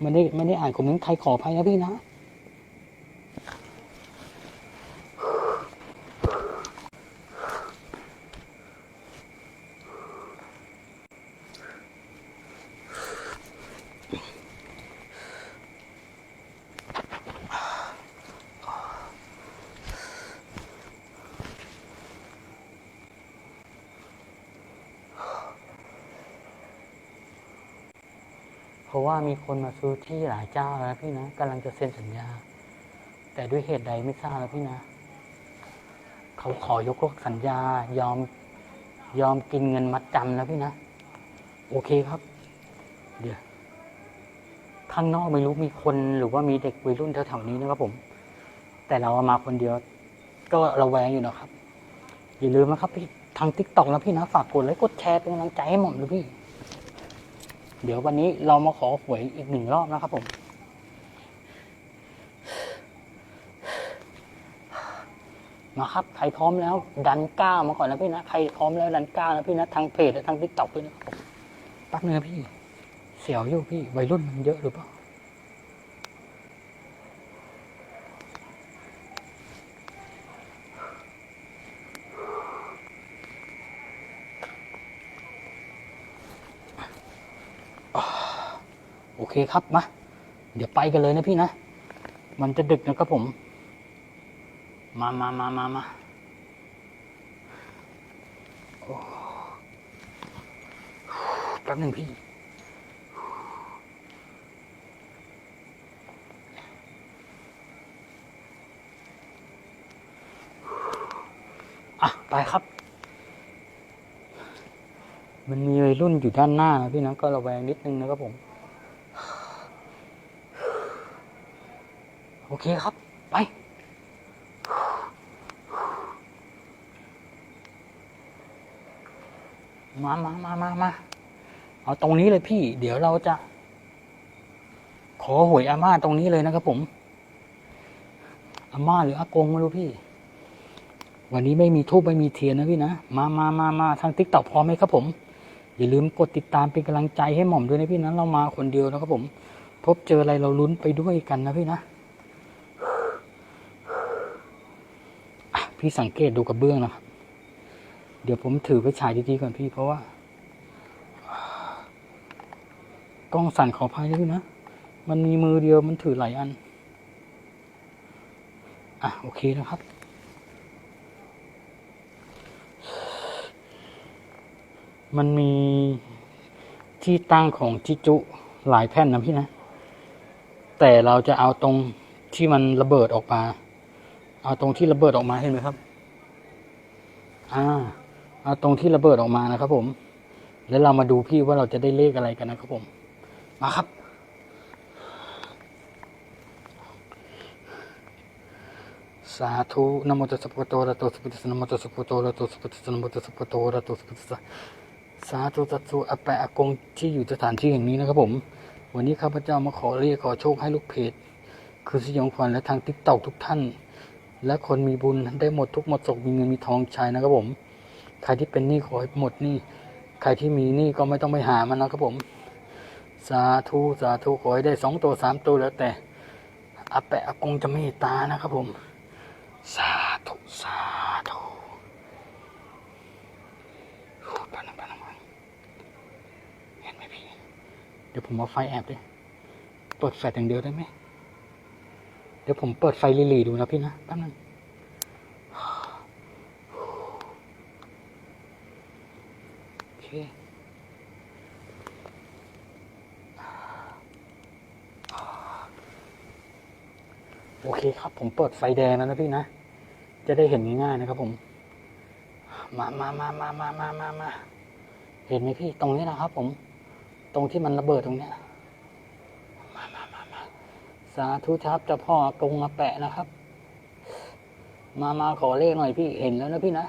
ไม่ได้ไม่ได้อ่านคอมเมนต์ใครขออภัยนะพี่นะ เพราะว่ามีคนมาซื้อที่หลายเจ้าแล้วพี่นะกำลังจะเซ็นสัญญา แต่ด้วยเหตุใดไม่ทราบแล้วพี่นะ เขาขอยกเลิกสัญญายอมยอมกินเงินมัดจำแล้วพี่นะ โอเคครับ เดี๋ยวข้างนอกไม่รู้มีคนหรือว่ามีเด็กวัยรุ่นแถวๆนี้นะครับผม แต่เราเอามาคนเดียว ก็ระแวงอยู่นะครับ อย่าลืมนะครับพี่ทางทิกตอกนะพี่นะ ฝากกดไลค์กดแชร์เป็นกำลังใจให้หม่อมด้วยพี่ เดี๋ยววันนี้เรามาขอหวยอีกหนึ่งรอบนะครับผม มาครับ ใครพร้อมแล้ว ดันก้ามาก่อนนะพี่นะ ใครพร้อมแล้วดันก้านะพี่นะ ทางเพจและทางทิกตอกด้วยนะครับผมแป๊บนึงนะพี่ เสียวอยู่พี่ วัยรุ่นมันเยอะหรือเปล่า คครับมาเดี๋ยวไปกันเลยนะพี่นะ มันจะดึกนะครับผม มามามามามาโอ้แป๊บหนึ่งพี่ อะ ไปครับ มันมีวัยรุ่นอยู่ด้านหน้านะพี่นะ ก็ระแวงนิดนึงนะครับผม โอเคครับ ไป มามามามามาเอาตรงนี้เลยพี่ เดี๋ยวเราจะ ขอหวยอาม่าตรงนี้เลยนะครับผม อาม่าหรืออากงไม่รู้พี่ วันนี้ไม่มีทูบไม่มีเทียนนะพี่นะ มามามามาทางติ๊กต็อกพร้อมไหมครับผมอย่าลืมกดติดตามเป็นกำลังใจให้หม่อมด้วยนะพี่นะเรามาคนเดียวนะครับผม พบเจออะไรเราลุ้นไปด้วยกันนะพี่นะ อะ พี่สังเกตดูกระเบื้องนะครับ เดี๋ยวผมถือไปฉายดีๆก่อนพี่เพราะว่า กล้องสั่นขออภัยด้วยนะ มันมีมือเดียวมันถือหลายอัน อะ โอเคนะครับมันมีที่ตั้งของจิจุหลายแผ่นนะพี่นะ แต่เราจะเอาตรงที่มันระเบิดออกมา เอาตรงที่ระเบิดออกมาเห็นไหมครับ อ่าเอาตรงที่ระเบิดออกมานะครับ ผม แล้วเรามาดูพี่ว่าเราจะได้เลขอะไรกันนะครับผม มาครับ สาธุนโมตัสสะภะคะวะโตระโตสัมมาสัมพุทธัสนะโมตัสสะภะคะวะโตอะระหะโตสุพุทธสนโมตัสสะภะคะวะโตระโตสุพุทธสสาธุสัตธุอาแปะอากงที่อยู่สถานที่แห่งนี้นะครับผม วันนี้ข้าพเจ้ามาขอเรียกขอโชคให้ลูกเพจ คือสยองขวัญและทางติ๊กต็อกทุกท่าน และคนมีบุญได้หมดทุกหมดศกมีเงินมีทองใช้นะครับผม ใครที่เป็นหนี้ขอให้หมดหนี้ใครที่มีหนี้ก็ไม่ต้องไปหามันนะครับผม สาธุสาธุขอให้ได้สองตัวสามตัวแล้วแต่อาแปะอากงจะเมตตานะครับผม สาธุสาธุปนะไปนะไปเห็นไหมพี่ เดี๋ยวผมเอาไฟแอบด้วยเปิดแฟลชอย่างเดียวได้ไหม ดี๋ยวผมเปิดไฟลีลีดูนะพี่นะแป๊บนึงโอเคโอเคครับ ผมเปิดไฟแดงแล้วนะพี่นะ จะได้เห็นง่ายๆนะครับผม มามามามามามามามาเห็นไหมพี่ ตรงนี้นะครับผม ตรงที่มันระเบิดตรงเนี้ย มามามามาสาธุครับเจ้าพ่อกงมาแปะนะครับ มามาขอเลขหน่อยพี่เห็นแล้วนะพี่นะ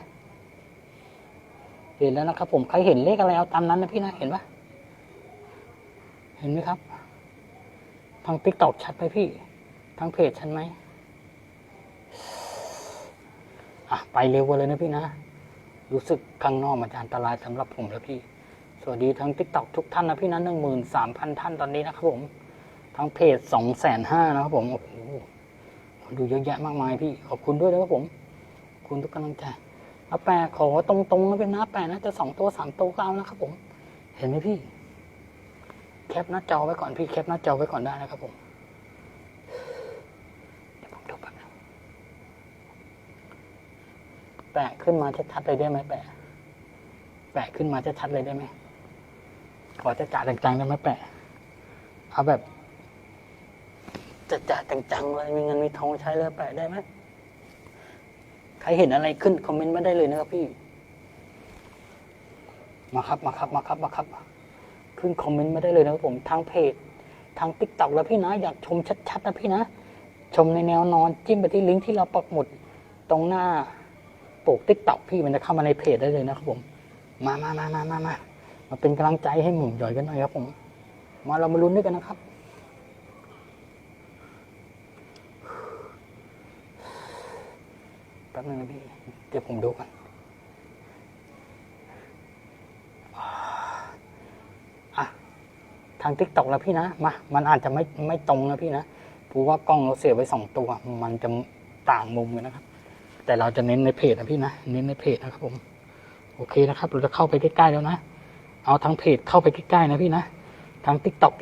เห็นแล้วนะครับ ผมใครเห็นเลขอะไรเอาตามนั้นนะพี่นะเห็นปะเห็นไหมครับ ทางติ๊กตอกชัดไหมพี่ ทางเพจชัดไหมอะไปเร็วกว่าเลยนะพี่นะ รู้สึกข้างนอกมันจะอันตรายสำหรับผมแล้วพี่ สวัสดีทั้งติ๊กตอกทุกท่านนะพี่นะหนึ่งหมื่นสามพันท่านตอนนี้นะครับผม ทั้งเพจสองแสนห้านะครับผม โอ้โหคนดูเยอะแยะมากมายพี่ ขอบคุณด้วยนะครับผม คุณทุกกำลังใจอาแปะขอตรงๆนะเป็นหนะแปะนะจะสองตัวสามตัวก็เอานะครับผม เห็นไหมพี่ แคปหน้าจอไว้ก่อนพี่แคปหน้าจอไว้ก่อนได้นะครับผมเดี๋ยวผมดูแป๊บนึงแปะขึ้นมาชัดๆเลยได้ไหมแปะ แปะขึ้นมาชัดๆเลยได้ไหมขอจะจ่าจังๆได้ไหมแปะเอาแบบ จะจ่าจังๆเลยมีเงินมีทองใช้เลยแปได้ไหมใครเห็นอะไรขึ้นคอมเมนต์มาได้เลยนะครับพี่ มาครับมาครับมาครับมาครับ ขึ้นคอมเมนต์มาได้เลยนะครับผมทางเพจ ทางติ๊กต็อกแล้วพี่นะอยากชมชัดๆนะพี่นะ ชมในแนวนอนจิ้มไปที่ลิงก์ที่เราปักหมุดตรงหน้าปกติ๊กต็อกพี่มันจะเข้ามาในเพจได้เลยนะครับผม มามามามามามามาเป็นกำลังใจให้หมุ่มหย่อยกันหน่อยครับผม มาเรามาลุ้นด้วยกันนะครับ ป๊บนึงนะพี่ เดี๋ยวผมดูก่อนอะทางทิกตอกแล้วพี่นะ มา มันอาจจะไม่ไม่ตรงนะพี่นะเพราะว่ากล้องเราเสียไว้สองตัว มันจะต่างมุมกันนะครับ แต่เราจะเน้นในเพจนะพี่นะ เน้นในเพจนะครับผม โอเคนะครับ เราจะเข้าไปใกล้ๆแล้วนะ เอาทางเพจเข้าไปใกล้ๆนะพี่นะ ทางทิกตอก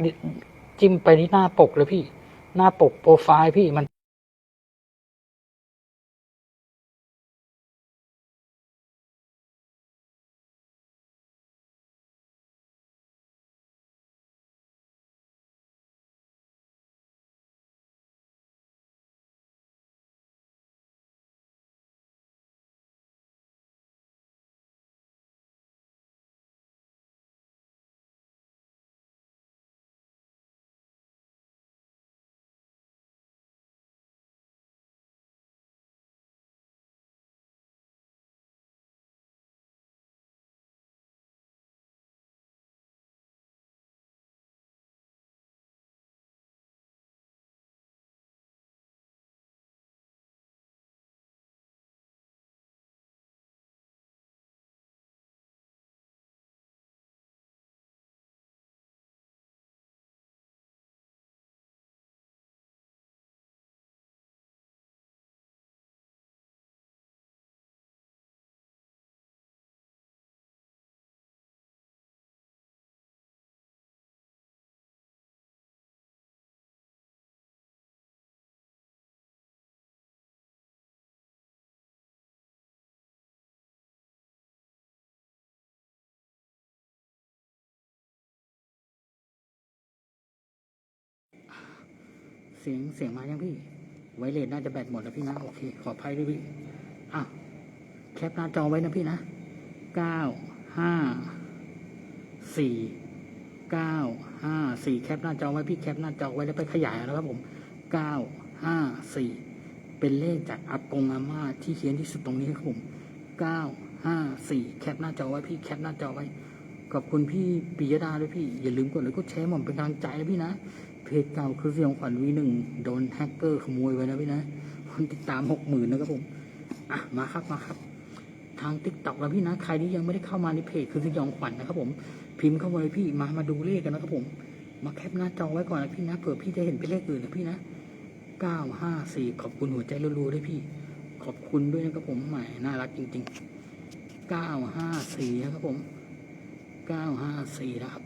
จิ้มไปที่หน้าปกเลยพี่ หน้าปกโปรไฟล์พี่มัน สียงเสียงมายังพี่ ไวเลสน่าจะแบตหมดแล้วพี่นะ โอเค ขออภัยด้วยพี่อะแคปหน้าจอไว้นะพี่นะเก้าห้าสี่เก้าห้าสี่แคปหน้าจอไว้พี่แคปหน้าจอไว้แล้วไปขยายเอานะครับผมเก้าห้าสี่เป็นเลขจากอากงอาม่าที่เขียนที่สุดตรงนี้ครับผมเก้าห้าสี่แคปหน้าจอไว้พี่แคปหน้าจอไว้ขอบคุณพี่ปิยดาด้วยพี่ อย่าลืมกดไลค์กดแชร์หม่อมเป็นกำลังใจนะพี่นะ เพจเก่าคือสยองขวัญวีหนึ่งโดนแฮกเกอร์ขโมยไว้นะพี่นะคนติดตามหกหมื่นนะครับผมอะมาครับมาครับ ทางติ๊กต็อกแล้วพี่นะใครที่ยังไม่ได้เข้ามาในเพจคือสยองขวัญนะครับผมพิมพ์เข้ามาเลยพี่มามาดูเลขกันนะครับผม มาแคปหน้าจอไว้ก่อนนะพี่นะเผื่อพี่จะเห็นเป็นเลขอื่นนะพี่นะเก้าห้าสี่ขอบคุณหัวใจรัวๆด้วยพี่ ขอบคุณด้วยนะครับผมหมน่ารักจริงๆเก้าห้าสี่นะครับผมเก้าห้าสี่นะครับ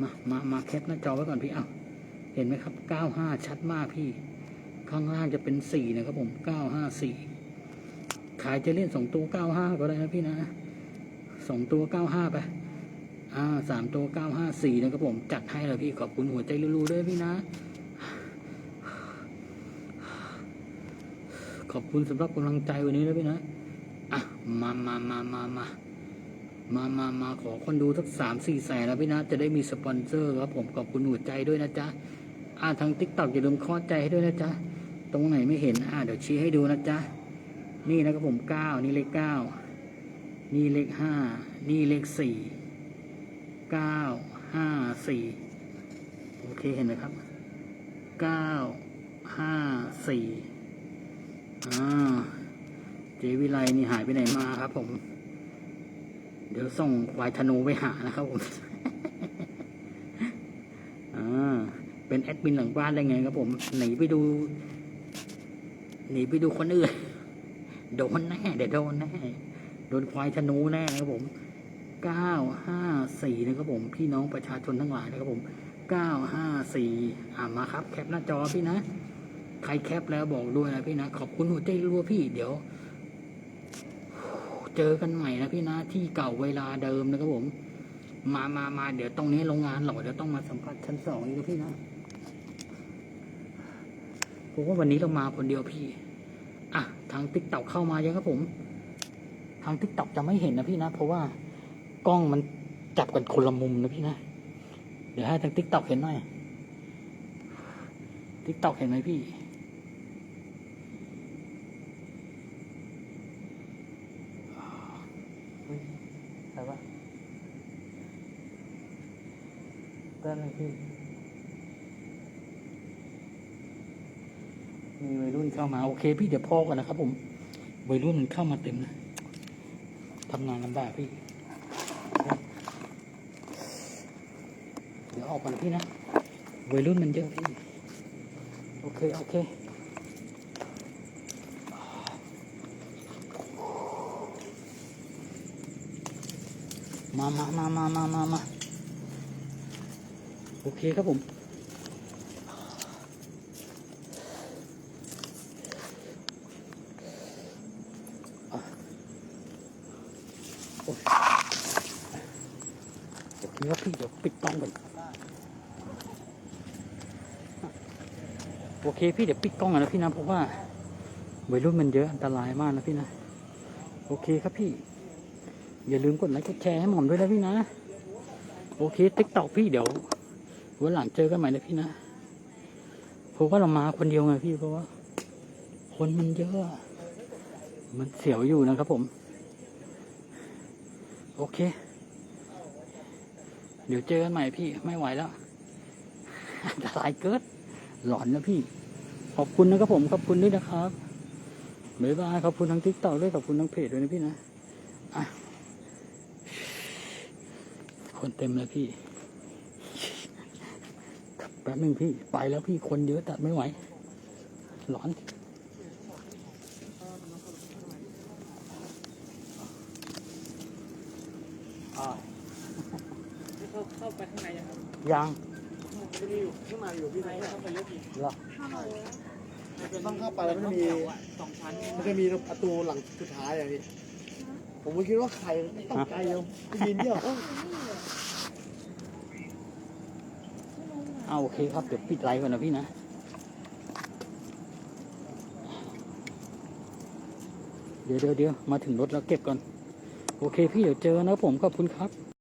มามามาแคปหน้าจอไว้ก่อนพี่เอ้าเห็นไหมครับ95ชัดมากพี่ ข้างล่างจะเป็น4นะครับผม954ขายจะเล่น2ตัว95ก็ได้นะพี่นะ2ตัว95ไปอ่า3ตัว954นะครับผม จัดให้เลยพี่ขอบคุณหัวใจรูๆด้วยพี่นะขอบคุณสำหรับกำลังใจวันนี้นะพี่นะ อะ มามามามามา มามามาขอคนดูสักสามสี่แสนแล้วพี่นะ จะได้มีสปอนเซอร์ครับผมขอบคุณหัวใจด้วยนะจ๊ะอ่าทางทิกตอกอย่าลืมข้อใจให้ด้วยนะจ๊ะ ตรงไหนไม่เห็น อ่าเดี๋ยวชี้ให้ดูนะจ๊ะ นี่นะครับผมเก้านี่เลขเก้านี่เลขห้านี่เลขสี่เก้าห้าสี่โอเคเห็นไหมครับเก้าห้าสี่อ่าเจวิไลนี่หายไปไหนมาครับผม เดี๋ยวส่งควายธนูไปหานะครับผมอ่าเป็นแอดมินหลังบ้านได้ไงครับผมหนีไปดูหนีไปดูคนอื่นโดนแน่เดี๋ยวโดนแน่โดนควายธนูแน่นะครับผมเก้าห้าสี่นะครับผม พี่น้องประชาชนทั้งหลายนะครับผมเก้าห้าสี่อ่ามาครับ แคปหน้าจอพี่นะ ใครแคปแล้วบอกด้วยนะพี่นะ ขอบคุณหัวใจรัวพี่เดี๋ยว เจอกันใหม่นะพี่นะที่เก่าเวลาเดิมนะครับผม มามามาเดี๋ยวตรงนี้โรงงานหรอเดี๋ยวต้องมาสัมผัสชั้นสองอีกนะพี่นะผมว่าวันนี้เรามาคนเดียวพี่ อะ ทางติ๊กต็อกเข้ามายังครับผม ทางติ๊กต็อกจะไม่เห็นนะพี่นะ เพราะว่ากล้องมันจับกันคนละมุมนะพี่นะ เดี๋ยวให้ทางติ๊กต็อกเห็นหน่อยติ๊กต็อกเห็นไหมพี่ ใช่ปะ เต้นเลยพี่ มีวัยรุ่นเข้ามา โอเค พี่เดี๋ยวพ่อก่อนนะครับผม วัยรุ่นเข้ามาเต็มนะทำงานลำบากพี่ เดี๋ยวออกก่อนพี่นะ วัยรุ่นมันเยอะพี่ โอเค โอเคมามามามามามามา โอเคครับผม โอเคครับพี่เดี๋ยวปิดกล้องก่อนโอเคพี่เดี๋ยวปิดกล้องก่อนนะพี่นะเพราะว่าวัยรุ่นมันเยอะอันตรายมากนะพี่นะ โอเคครับพี่ อย่าลืมกดไลค์กดแชร์ให้หม่อมด้วยนะพี่นะ โอเคติ๊กตอกพี่เดี๋ยว วันหลังเจอกันใหม่นะพี่นะเพราะว่าเรามาคนเดียวไงพี่เพราะว่า คนมันเยอะ มันเสียวอยู่นะครับผม โอเค เดี๋ยวเจอกันใหม่พี่ไม่ไหวแล้วอันตรายเกิด หลอนนะพี่ ขอบคุณนะครับผมขอบคุณด้วยนะครับบ๊ายบายขอบคุณทั้งทิกตอกด้วยขอบคุณทั้งเพจด้วยนะพี่นะอะคนเต็มเลยพี่ ป๊บหนึ่งพี่ ไปแล้วพี่คนเยอะตัดไม่ไหวหลอนอ่าเข้าเข้าไปข้างในยังครับยังจะมีอยู่ข้างในอยู่พี่ไทยเข้าไปเยอะอีกเหรอต้องเข้าไปแล้วมันจะมีสองชั้นมันจะมีประตูหลังสุดท้ายอะพี่ผมก็คิดว่าใครตกใจยังยินเดียว เอาโอเคครับ เดี๋ยวปิดไลฟ์ก่อนนะพี่นะเดี๋ยวเดี๋ยวเดี๋ยวมาถึงรถแล้วเก็บก่อน โอเคพี่เดี๋ยวเจอนะผมขอบคุณครับ